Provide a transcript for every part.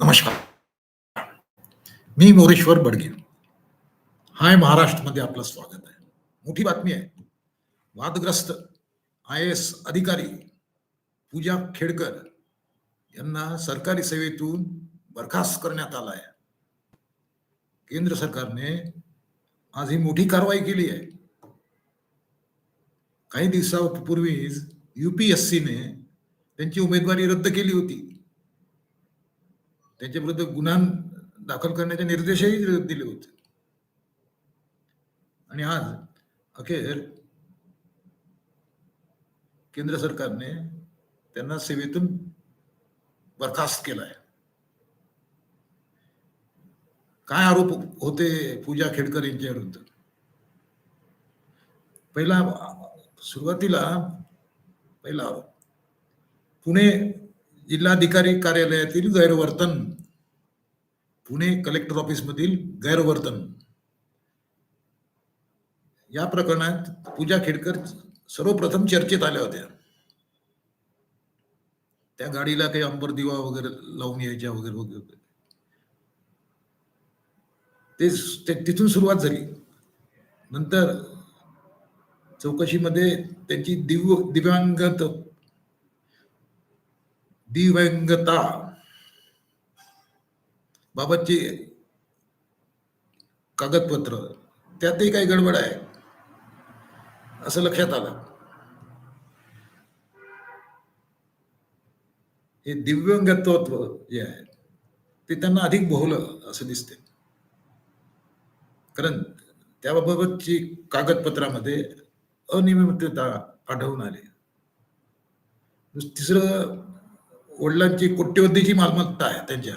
नमस्कार. मी मोरेश्वर बडगे. हाय महाराष्ट्रमध्ये आपलं स्वागत आहे. मोठी बातमी आहे. वादग्रस्त आय एस अधिकारी पूजा खेडकर यांना सरकारी सेवेतून बरखास्त करण्यात आला आहे. केंद्र सरकारने आज ही मोठी कारवाई केली आहे. काही दिवसापूर्वीच युपीएससीने त्यांची उमेदवारी रद्द केली होती. त्यांच्या विरुद्ध गुन्हा दाखल करण्याचे निर्देशही दिले होते. आणि आज अखेर केंद्र सरकारने त्यांना सेवेतून बरखास्त केलाय. काय आरोप होते पूजा खेडकर यांच्या विरुद्ध पहिला सुरुवातीला पहिला आरोप पुणे जिल्हाधिकारी कार्यालयातील गैरवर्तन पुणे कलेक्टर ऑफिस मधील गैरवर्तन. या प्रकरणात पूजा खेडकर सर्वप्रथम चर्चेत आल्या होत्या. त्या गाडीला काही अंबर दिवा वगैरे लावून यायच्या वगैरे वगैरे. ते ते- तिथून सुरुवात झाली. नंतर चौकशीमध्ये त्यांची दिव्य दिव्यांगत दिव्यांगता बाबतची कागदपत्र त्यातही काही गडबड आहे. असं लक्षात आलं. हे दिव्यांगत्व जे आहे ते त्यांना अधिक बोहलं असं दिसते. कारण त्याबाबतची कागदपत्रामध्ये अनियमितता आढळून आली. तिसरं वडिलांची कोट्यवधीची मालमत्ता आहे त्यांच्या.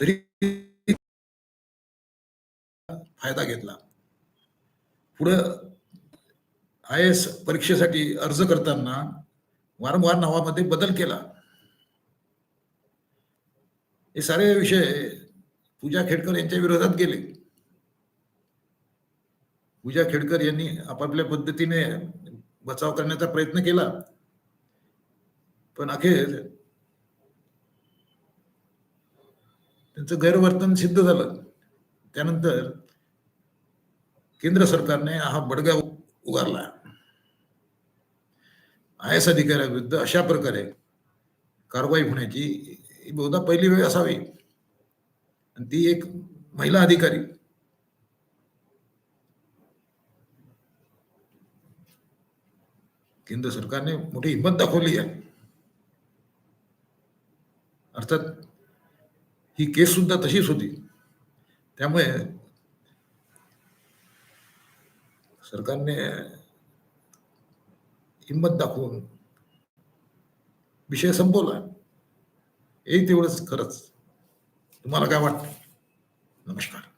तरी फायदा घेतला. पुढं आय एस परीक्षेसाठी अर्ज करताना वारंवार नावामध्ये बदल केला. हे सारे विषय पूजा खेडकर यांच्या विरोधात गेले. पूजा खेडकर यांनी आपापल्या पद्धतीने बचाव करण्याचा प्रयत्न केला. पण अखेर त्यांचं गैरवर्तन सिद्ध झालं. त्यानंतर केंद्र सरकारने हा बडगा उगारला. आय एस अधिकाऱ्याविरुद्ध अशा प्रकारे कारवाई होण्याची ही बहुधा पहिली वेळ असावी. आणि ती एक महिला अधिकारी केंद्र सरकारने मोठी हिंमत दाखवली आहे. अर्थात ही केस सुद्धा तशीच होती. त्यामुळे सरकारने हिंमत दाखवून विषय संपवला. हे तेवढंच खरंच. तुम्हाला काय वाटतं? नमस्कार.